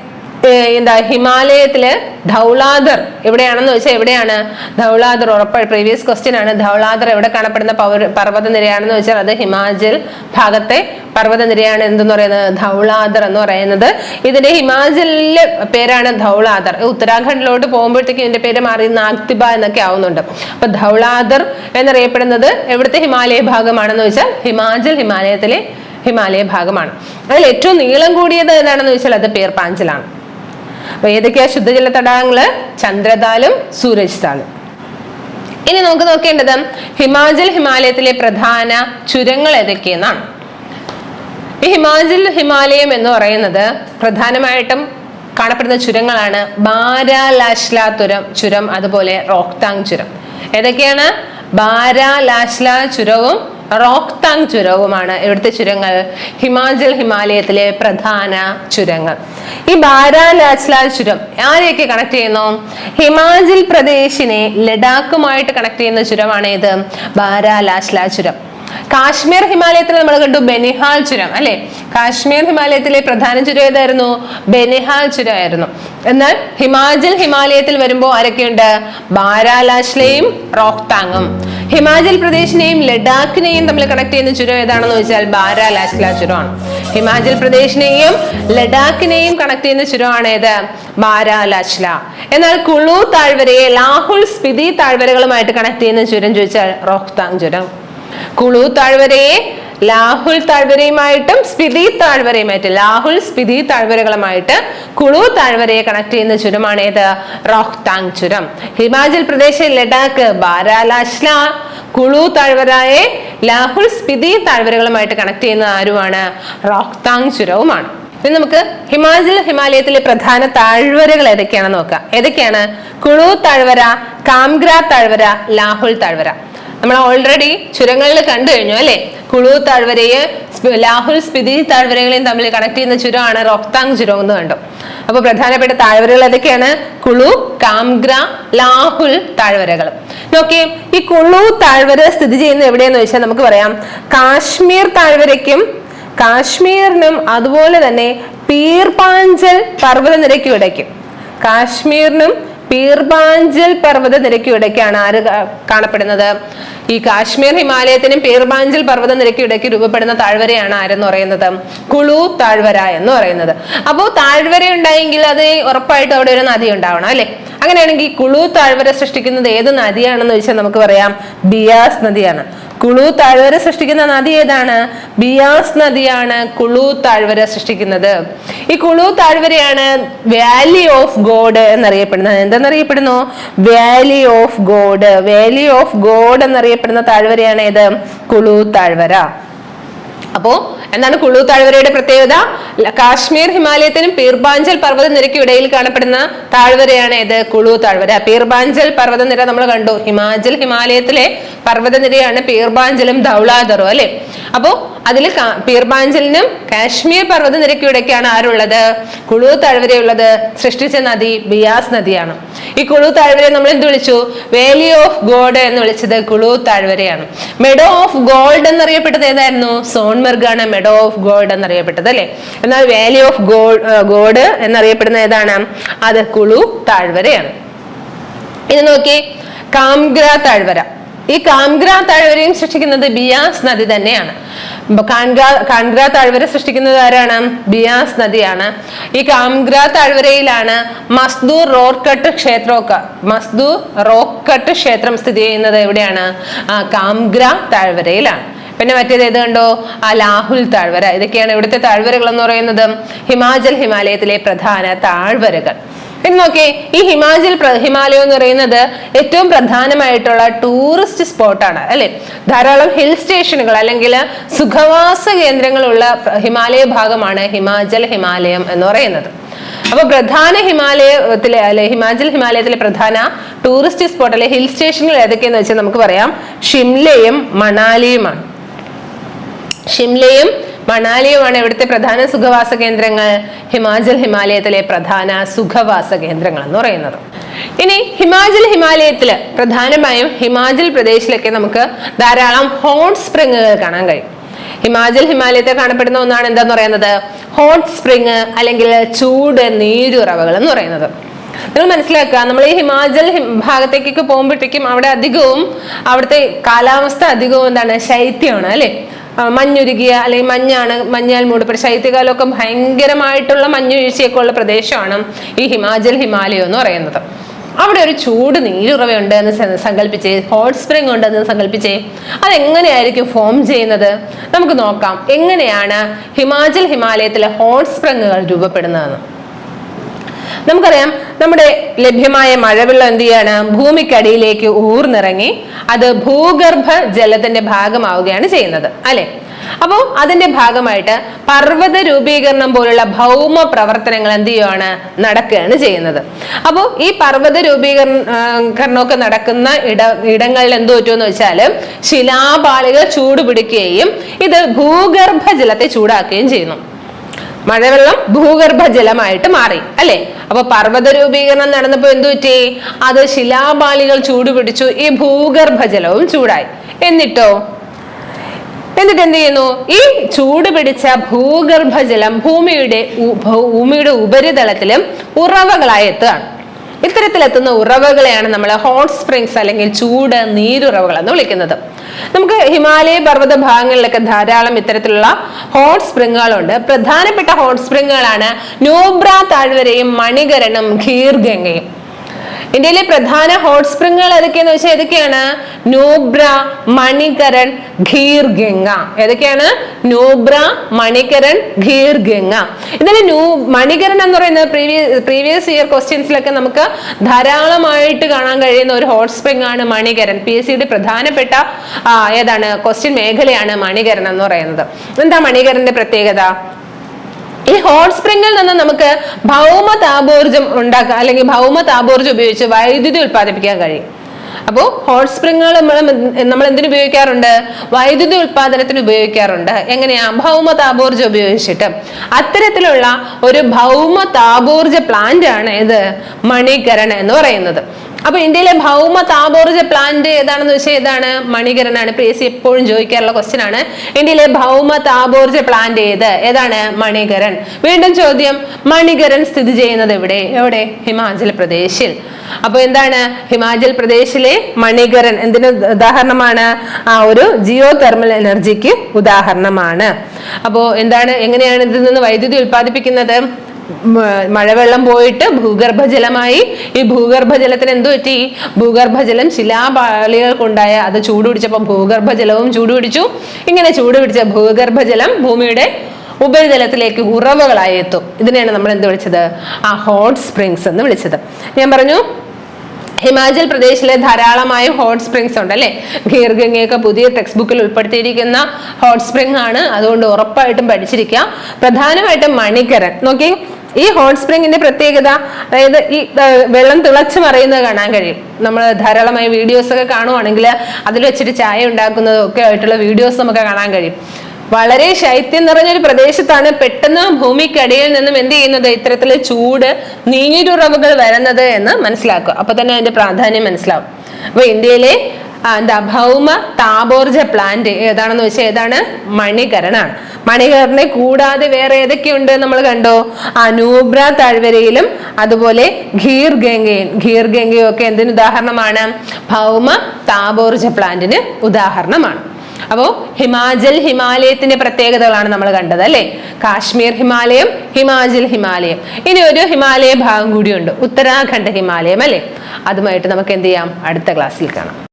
എന്താ ഹിമാലയത്തിൽ ധൗളാദർ എവിടെയാണെന്ന് വെച്ചാൽ എവിടെയാണ്? ധൗളാദർ ഉറപ്പായി പ്രീവിയസ് ക്വസ്റ്റ്യൻ ആണ്. ധൗളാദർ എവിടെ കാണപ്പെടുന്ന പർവത നിരയാണെന്ന് വെച്ചാൽ അത് ഹിമാചൽ ഭാഗത്തെ പർവത നിരയാണ് എന്തെന്ന് പറയുന്നത്? ധൗളാദർ എന്ന് പറയുന്നത്. ഇതിന്റെ ഹിമാചലിലെ പേരാണ് ധൗളാദർ ഉത്തരാഖണ്ഡിലോട്ട് പോകുമ്പോഴത്തേക്കും ഇതിന്റെ പേര് മാറി നാഗ്തിബ എന്നൊക്കെ ആവുന്നുണ്ട്. അപ്പൊ ധൗളാദർ എന്നറിയപ്പെടുന്നത് എവിടുത്തെ ഹിമാലയ ഭാഗമാണെന്ന് വെച്ചാൽ ഹിമാചൽ ഹിമാലയത്തിലെ ഹിമാലയ ഭാഗമാണ്. അതിൽ ഏറ്റവും നീളം കൂടിയത് ഏതാണെന്ന് വെച്ചാൽ അത് പേർപാഞ്ചലാണ് അപ്പൊ ഏതൊക്കെയാ ശുദ്ധജല തടാകങ്ങൾ? ചന്ദ്രതാലും സൂരജ് താലും ഇനി നമുക്ക് നോക്കേണ്ടത് ഹിമാചൽ ഹിമാലയത്തിലെ പ്രധാന ചുരങ്ങൾ ഏതൊക്കെയെന്നാണ്. ഈ ഹിമാചൽ ഹിമാലയം എന്ന് പറയുന്നത് പ്രധാനമായിട്ടും കാണപ്പെടുന്ന ചുരങ്ങളാണ് ബാരാലാശ്ല തുരം ചുരം അതുപോലെ റോക്താങ് ചുരം. ഏതൊക്കെയാണ്? ബാരാലാശ്ല ചുരവും റോക്താങ് ചുരവുമാണ് ഇവിടുത്തെ ചുരങ്ങൾ. ഹിമാചൽ ഹിമാലയത്തിലെ പ്രധാന ചുരങ്ങൾ. ഈ ബാരാ ലാജ്ലാൽ ചുരം ആരെയൊക്കെ കണക്ട് ചെയ്യുന്നു? ഹിമാചൽ പ്രദേശിനെ ലഡാക്കുമായിട്ട് കണക്ട് ചെയ്യുന്ന ചുരമാണ് ഇത് ബാരാ ലാജ്ലാൽ ചുരം. കാശ്മീർ ഹിമാലയത്തിൽ നമ്മൾ കണ്ടു ബെനിഹാൽ ചുരം അല്ലെ? കാശ്മീർ ഹിമാലയത്തിലെ പ്രധാന ചുരം ഏതായിരുന്നു? ബെനിഹാൽ ചുരമായിരുന്നു എന്നാൽ ഹിമാചൽ ഹിമാലയത്തിൽ വരുമ്പോൾ ആരൊക്കെയുണ്ട്? ബാരാലാശ്ലയും റോഹ്താങ്ങും. ഹിമാചൽ പ്രദേശിനെയും ലഡാക്കിനെയും തമ്മിൽ കണക്ട് ചെയ്യുന്ന ചുരം ഏതാണെന്ന് വെച്ചാൽ ബാരാലാശ്ല ചുരമാണ്. ഹിമാചൽ പ്രദേശിനെയും ലഡാക്കിനെയും കണക്ട് ചെയ്യുന്ന ചുരമാണ് ഏത്? ബാരാലാശ്ല എന്നാൽ കുളു താഴ്വരയെ ലാഹുൽ സ്പിതി താഴ്വരകളുമായിട്ട് കണക്ട് ചെയ്യുന്ന ചുരം ചോദിച്ചാൽ റോഹ്താങ് ചുരം. കുളു താഴ്വരയെ ലാഹുൽ താഴ്വരയുമായിട്ടും സ്പിതി താഴ്വരയുമായിട്ട് ലാഹുൽ സ്പിതി താഴ്വരകളുമായിട്ട് കുളു താഴ്വരയെ കണക്ട് ചെയ്യുന്ന ചുരമാണ് ഏത്? റോഹ്താങ് ചുരം. ഹിമാചൽ പ്രദേശ് ലഡാക്ക് ബാരാലാഷ്ല കുളു താഴ്വരയെ ലാഹുൽ സ്പിതി താഴ്വരകളുമായിട്ട് കണക്ട് ചെയ്യുന്ന ആരുമാണ്? റോഹ്താങ് ചുരവുമാണ്. ഇനി നമുക്ക് ഹിമാചൽ ഹിമാലയത്തിലെ പ്രധാന താഴ്വരകൾ ഏതൊക്കെയാണെന്ന് നോക്കാം. ഏതൊക്കെയാണ്? കുളു താഴ്വര കാംഗ്ര താഴ്വര ലാഹുൽ താഴ്വര. നമ്മൾ ഓൾറെഡി ചുരങ്ങളിൽ കണ്ടു കഴിഞ്ഞു അല്ലെ? കുളു താഴ്വരയെ ലാഹുൽ സ്പിതി താഴ്വരകളെയും തമ്മിൽ കണക്ട് ചെയ്യുന്ന ചുരമാണ് റോക്താങ് ചുരം എന്ന് കണ്ടു. അപ്പൊ പ്രധാനപ്പെട്ട താഴ്വരകൾ ഏതൊക്കെയാണ്? കുളു കാംഗ്ര ലാഹുൽ താഴ്വരകൾ നോക്കിയേ ഈ കുളു താഴ്വര സ്ഥിതി ചെയ്യുന്നത് എവിടെയെന്ന് വെച്ചാൽ നമുക്ക് പറയാം. കാശ്മീർ താഴ്വരയ്ക്കും കാശ്മീരിനും അതുപോലെ തന്നെ പീർപാഞ്ചൽ പർവതനിരയ്ക്കും ഇടയ്ക്കും. കാശ്മീരിനും പീർബാഞ്ചൽ പർവത നിരയ്ക്കും ഇടയ്ക്കാണ് ആര് കാണപ്പെടുന്നത്? ഈ കാശ്മീർ ഹിമാലയത്തിനും പീർബാഞ്ചൽ പർവത നിരയ്ക്കും ഇടയ്ക്ക് രൂപപ്പെടുന്ന താഴ്വരയാണ് ആരെന്ന് പറയുന്നത്? കുളു താഴ്വര എന്ന് പറയുന്നത്. അപ്പോൾ താഴ്വര ഉണ്ടായെങ്കിൽ അത് ഉറപ്പായിട്ടും അവിടെ ഒരു നദി ഉണ്ടാവണം അല്ലെ? അങ്ങനെയാണെങ്കിൽ കുളു താഴ്വര സൃഷ്ടിക്കുന്നത് ഏത് നദിയാണെന്ന് ചോദിച്ചാൽ നമുക്ക് പറയാം ബിയാസ് നദിയാണ്. കുളു താഴ്വര സൃഷ്ടിക്കുന്ന നദി ഏതാണ്? ബിയാസ് നദിയാണ് കുളു താഴ്വര സൃഷ്ടിക്കുന്നത്. ഈ കുളു താഴ്വരയാണ് വാലി ഓഫ് ഗോഡ് എന്നറിയപ്പെടുന്നത്. എന്തെന്നറിയപ്പെടുന്നു? Valley of god valley of god എന്നറിയപ്പെടുന്ന താഴ്വരയാണ് ഏത്? കുളു താഴ്വര. അപ്പോ എന്താണ് കുളു താഴ്വരയുടെ പ്രത്യേകത കാശ്മീർ ഹിമാലയത്തിനും പീർബാഞ്ചൽ പർവത നിരയ്ക്കും ഇടയിൽ കാണപ്പെടുന്ന താഴ്വരയാണ് ഇത് കുളു താഴ്വര പീർബാഞ്ചൽ പർവത നിര നമ്മൾ കണ്ടു. ഹിമാചൽ ഹിമാലയത്തിലെ പർവതനിരയാണ് പീർബാഞ്ചലും ധൗളാദറും അല്ലെ? അപ്പോ അതിൽ പീർബാഞ്ചലിനും കാശ്മീർ പർവത നിരക്കിടയ്ക്കാണ് ആരുള്ളത്? കുളു താഴ്വരയുള്ളത്. സൃഷ്ടിച്ച നദി ബിയാസ് നദിയാണ്. ഈ കുളു താഴ്വരയെ നമ്മൾ എന്ത് വിളിച്ചു? വേലി ഓഫ് ഗോഡ് എന്ന് വിളിച്ചത് കുളു താഴ്വരയാണ്. മെഡോ ഓഫ് ഗോൾഡ് എന്നറിയപ്പെട്ടത് ഏതായിരുന്നു? സോൺമർഗാണ് മെഡോ ഓഫ് ഗോൾഡ് എന്നറിയപ്പെട്ടത് അല്ലെ? എന്നാൽ വേലി ഓഫ് ഗോൾഡ് ഗോഡ് എന്നറിയപ്പെടുന്ന ഏതാണ്? അത് കുളു താഴ്വരയാണ്. ഇത് നോക്കി. കാംഗ്ര താഴ്വര. ഈ കാംഗ്ര താഴ്വരയും സൃഷ്ടിക്കുന്നത് ബിയാസ് നദി തന്നെയാണ്. കാൻഗ്ര കാൻഗ്ര താഴ്വര സൃഷ്ടിക്കുന്നത് ആരാണ്? ബിയാസ് നദിയാണ്. ഈ കാംഗ്ര താഴ്വരയിലാണ് മസ്ദൂർ റോർക്കട്ട് ക്ഷേത്രമൊക്കെ മസ്ദൂർ റോക്കട്ട് ക്ഷേത്രം സ്ഥിതി ചെയ്യുന്നത് എവിടെയാണ്? കാംഗ്ര താഴ്വരയിലാണ്. പിന്നെ മറ്റേത് ഏത് കണ്ടോ? ആ ലാഹുൽ താഴ്വര. ഇതൊക്കെയാണ് ഇവിടുത്തെ താഴ്വരകൾ എന്ന് പറയുന്നത് ഹിമാചൽ ഹിമാലയത്തിലെ പ്രധാന താഴ്വരകൾ. ഇനി നോക്കിയേ ഈ ഹിമാചൽ ഹിമാലയം എന്ന് പറയുന്നത് ഏറ്റവും പ്രധാനമായിട്ടുള്ള ടൂറിസ്റ്റ് സ്പോട്ടാണ് അല്ലെ? ധാരാളം ഹിൽ സ്റ്റേഷനുകൾ അല്ലെങ്കിൽ സുഖവാസ കേന്ദ്രങ്ങളുള്ള ഹിമാലയ ഭാഗമാണ് ഹിമാചൽ ഹിമാലയം എന്ന് പറയുന്നത്. അപ്പൊ പ്രധാന ഹിമാലയത്തിലെ അല്ലെ ഹിമാചൽ ഹിമാലയത്തിലെ പ്രധാന ടൂറിസ്റ്റ് സ്പോട്ട് അല്ലെ ഹിൽ സ്റ്റേഷനുകൾ ഏതൊക്കെയെന്ന് വെച്ചാൽ നമുക്ക് പറയാം ഷിംലയും മണാലിയുമാണ്. ഷിംലയും മണാലിയുമാണ് ഇവിടുത്തെ പ്രധാന സുഖവാസ കേന്ദ്രങ്ങൾ. ഹിമാചൽ ഹിമാലയത്തിലെ പ്രധാന സുഖവാസ കേന്ദ്രങ്ങൾ എന്ന് പറയുന്നത്. ഇനി ഹിമാചൽ ഹിമാലയത്തിൽ പ്രധാനമായും ഹിമാചൽ പ്രദേശിലൊക്കെ നമുക്ക് ധാരാളം ഹോട്ട് സ്പ്രിങ്ങുകൾ കാണാൻ കഴിയും. ഹിമാചൽ ഹിമാലയത്തെ കാണപ്പെടുന്ന ഒന്നാണ് എന്താന്ന് പറയുന്നത്? ഹോട്ട് സ്പ്രിങ് അല്ലെങ്കിൽ ചൂട് നീരുറവകൾ എന്ന് പറയുന്നത്. നിങ്ങൾ മനസ്സിലാക്കുക നമ്മൾ ഈ ഹിമാചൽ ഭാഗത്തേക്കൊക്കെ പോകുമ്പോഴത്തേക്കും അവിടെ അധികവും അവിടുത്തെ കാലാവസ്ഥ അധികവും എന്താണ്? ശൈത്യമാണ് അല്ലെ? മഞ്ഞുരുകിയ അല്ലെങ്കിൽ മഞ്ഞാണ് മഞ്ഞാൽ മൂടപ്പെട്ട ശൈത്യകാലമൊക്കെ ഭയങ്കരമായിട്ടുള്ള മഞ്ഞു വീഴ്ചയൊക്കെ ഉള്ള പ്രദേശമാണ് ഈ ഹിമാചൽ ഹിമാലയം എന്ന് പറയുന്നത്. അവിടെ ഒരു ചൂട് നീരുറവയുണ്ട് എന്ന് സങ്കല്പിച്ചേ ഹോട്ട് സ്പ്രിംഗ് ഉണ്ടെന്ന് സങ്കല്പിച്ചേ അതെങ്ങനെയായിരിക്കും ഫോം ചെയ്യുന്നത്? നമുക്ക് നോക്കാം. എങ്ങനെയാണ് ഹിമാചൽ ഹിമാലയത്തിലെ ഹോട്ട് സ്പ്രിങ്ങുകൾ രൂപപ്പെടുന്നതെന്ന്. നമുക്കറിയാം നമ്മുടെ ലഭ്യമായ മഴവെള്ളം എന്ത് ചെയ്യാണ്? ഭൂമിക്കടിയിലേക്ക് ഊർന്നിറങ്ങി അത് ഭൂഗർഭ ജലത്തിന്റെ ഭാഗമാവുകയാണ് ചെയ്യുന്നത് അല്ലെ? അപ്പോൾ അതിന്റെ ഭാഗമായിട്ട് പർവത രൂപീകരണം പോലുള്ള ഭൗമ പ്രവർത്തനങ്ങൾ എന്ത് ചെയ്യുകയാണ് നടക്കുകയാണ് ചെയ്യുന്നത്. അപ്പോൾ ഈ പർവത രൂപീകരണമൊക്കെ നടക്കുന്ന ഇട ഇടങ്ങളിൽ എന്ത് പറ്റുമെന്ന് വെച്ചാൽ ശിലാപാളികൾ ചൂടുപിടിക്കുകയും ഇത് ഭൂഗർഭ ജലത്തെ ചൂടാക്കുകയും ചെയ്യുന്നു. മഴവെള്ളം ഭൂഗർഭജലമായിട്ട് മാറി അല്ലെ? അപ്പൊ പർവത രൂപീകരണം നടന്നപ്പോ എന്തു പറ്റി? അത് ശിലാപാളികൾ ചൂടുപിടിച്ചു ഈ ഭൂഗർഭജലവും ചൂടായി. എന്നിട്ടോ? എന്നിട്ട് എന്ത് ചെയ്യുന്നു? ഈ ചൂട് പിടിച്ച ഭൂഗർഭജലം ഭൂമിയുടെ ഭൂമിയുടെ ഉപരിതലത്തിലും ഉറവകളായി എത്തുകയാണ്. ഇത്തരത്തിലെത്തുന്ന ഉറവകളെയാണ് നമ്മൾ ഹോട്ട് സ്പ്രിങ്സ് അല്ലെങ്കിൽ ചൂട് നീരുറവകൾ എന്ന് വിളിക്കുന്നത്. നമുക്ക് ഹിമാലയ പർവത ഭാഗങ്ങളിലൊക്കെ ധാരാളം ഇത്തരത്തിലുള്ള ഹോട്ട് സ്പ്രിങ്ങുകളുണ്ട് പ്രധാനപ്പെട്ട ഹോട്ട് സ്പ്രിങ്ങുകളാണ് നൂബ്ര താഴ്വരയും മണികരനും ഖീർഗംഗയും. ഇന്ത്യയിലെ പ്രധാന ഹോട്ട് സ്പ്രിങ്ങുകൾ ഏതൊക്കെയാന്ന് വെച്ചാൽ ഏതൊക്കെയാണ്? നൂബ്ര മണികരൺ ഖീർ ഗംഗ ഏതൊക്കെയാണ്? നൂബ്ര മണികരൺ ഖീർ ഗംഗ ഇതിൽ നൂ മണികരൺ എന്ന് പറയുന്നത് പ്രീവിയസ് പ്രീവിയസ് ഇയർ ക്വസ്റ്റ്യൻസിലൊക്കെ നമുക്ക് ധാരാളമായിട്ട് കാണാൻ കഴിയുന്ന ഒരു ഹോട്ട് സ്പ്രിംഗ് ആണ് മണികരൺ പി എസ് സിയുടെ പ്രധാനപ്പെട്ട ഏതാണ്? ക്വസ്റ്റ്യൻ മേഖലയാണ് മണികരൺ എന്ന് പറയുന്നത്. എന്താ മണികരന്റെ പ്രത്യേകത? ഈ ഹോട്ട് സ്പ്രിംഗിൽ നിന്ന് നമുക്ക് ഭൗമ താപോർജം ഉണ്ടാക്കാം അല്ലെങ്കിൽ ഭൗമ താപോർജം ഉപയോഗിച്ച് വൈദ്യുതി ഉൽപ്പാദിപ്പിക്കാൻ കഴിയും. അപ്പോൾ ഹോട്ട് സ്പ്രിങ്ങുകൾ നമ്മൾ നമ്മൾ എന്തിനു ഉപയോഗിക്കാറുണ്ട്? വൈദ്യുതി ഉൽപാദനത്തിന് ഉപയോഗിക്കാറുണ്ട്. എങ്ങനെയാ? ഭൗമ താപോർജം ഉപയോഗിച്ചിട്ട്. അത്തരത്തിലുള്ള ഒരു ഭൗമ താപോർജ പ്ലാന്റ് ആണ് ഇത് മണികരൺ എന്ന് പറയുന്നത്. അപ്പൊ ഇന്ത്യയിലെ ഭൗമ താപോർജ പ്ലാന്റ് ഏതാണെന്ന് വെച്ചാൽ ഏതാണ് മണികരനാണ് പി എസ് സി എപ്പോഴും ചോദിക്കാറുള്ള ക്വസ്റ്റ്യൻ ആണ്. ഇന്ത്യയിലെ ഭൗമ താപോർജ പ്ലാന്റ് ഏത്? ഏതാണ് മണികരൻ? വീണ്ടും ചോദ്യം മണികരൻ സ്ഥിതി ചെയ്യുന്നത് എവിടെ? എവിടെ? ഹിമാചൽ പ്രദേശിൽ. അപ്പൊ എന്താണ്? ഹിമാചൽ പ്രദേശിലെ മണികരൻ എന്തിന് ഉദാഹരണമാണ്? ആ ഒരു ജിയോ തെർമൽ എനർജിക്ക് ഉദാഹരണമാണ്. അപ്പോ എന്താണ്? എങ്ങനെയാണ് ഇതിൽ നിന്ന് വൈദ്യുതി ഉൽപ്പാദിപ്പിക്കുന്നത്? മഴവെള്ളം പോയിട്ട് ഭൂഗർഭജലമായി. ഈ ഭൂഗർഭജലത്തിന് എന്തു പറ്റി? ഭൂഗർഭജലം ശിലാപാളികൾക്കുണ്ടായ അത് ചൂട് പിടിച്ചപ്പോൾ ഭൂഗർഭജലവും ചൂട് പിടിച്ചു. ഇങ്ങനെ ചൂട് പിടിച്ച ഭൂഗർഭജലം ഭൂമിയുടെ ഉപരിതലത്തിലേക്ക് ഉറവകളായി എത്തും. ഇതിനെയാണ് നമ്മൾ എന്ത് വിളിച്ചത്? ആ ഹോട്ട് സ്പ്രിങ്സ് എന്ന് വിളിച്ചത്. ഞാൻ പറഞ്ഞു ഹിമാചൽ പ്രദേശിലെ ധാരാളമായ ഹോട്ട് സ്പ്രിങ്സ് ഉണ്ട് അല്ലെ? ഗീർഗംഗയൊക്കെ പുതിയ ടെക്സ്റ്റ് ബുക്കിൽ ഉൾപ്പെടുത്തിയിരിക്കുന്ന ഹോട്ട് സ്പ്രിങ് ആണ്. അതുകൊണ്ട് ഉറപ്പായിട്ടും പഠിച്ചിരിക്കുക. പ്രധാനമായിട്ടും മണിക്കരൻ നോക്കി ഈ ഹോട്ട് സ്പ്രിങ്ങിന്റെ പ്രത്യേകത അതായത് ഈ വെള്ളം തിളച്ച് മറിയുന്നത് കാണാൻ കഴിയും. നമ്മൾ ധാരാളമായി വീഡിയോസ് ഒക്കെ കാണുവാണെങ്കിൽ അതിൽ വെച്ചിട്ട് ചായ ഉണ്ടാക്കുന്നതും ഒക്കെ ആയിട്ടുള്ള വീഡിയോസ് നമുക്ക് കാണാൻ കഴിയും. വളരെ ശൈത്യം നിറഞ്ഞൊരു പ്രദേശത്താണ് പെട്ടെന്ന് ഭൂമിക്കടിയിൽ നിന്നും എന്ത് ചെയ്യുന്നത്? ഇത്തരത്തിൽ ചൂട് നീരുറവുകൾ വരുന്നത് എന്ന് മനസ്സിലാക്കുക. അപ്പൊ തന്നെ അതിന്റെ പ്രാധാന്യം മനസ്സിലാവും. അപ്പൊ ഇന്ത്യയിലെ എന്താ ഭൗമ താപോർജ പ്ലാന്റ് ഏതാണെന്ന് വെച്ചാൽ ഏതാണ്? മണികരണാണ്. മണികരനെ കൂടാതെ വേറെ ഏതൊക്കെയുണ്ട് നമ്മൾ കണ്ടോ? അനൂബ്ര നൂബ്ര താഴ്വരയിലും അതുപോലെ ഖീർ ഗംഗയും ഖീർ ഗംഗയും ഒക്കെ എന്തിന് ഉദാഹരണമാണ്? ഭൗമ താപോർജ പ്ലാന്റിന് ഉദാഹരണമാണ്. അപ്പോ ഹിമാചൽ ഹിമാലയത്തിന്റെ പ്രത്യേകതകളാണ് നമ്മൾ കണ്ടത് അല്ലെ? കാശ്മീർ ഹിമാലയം ഹിമാചൽ ഹിമാലയം. ഇനി ഒരു ഹിമാലയ ഭാഗം കൂടിയുണ്ട് ഉത്തരാഖണ്ഡ് ഹിമാലയം അല്ലെ? അതുമായിട്ട് നമുക്ക് എന്ത് ചെയ്യാം? അടുത്ത ക്ലാസ്സിൽ കാണാം.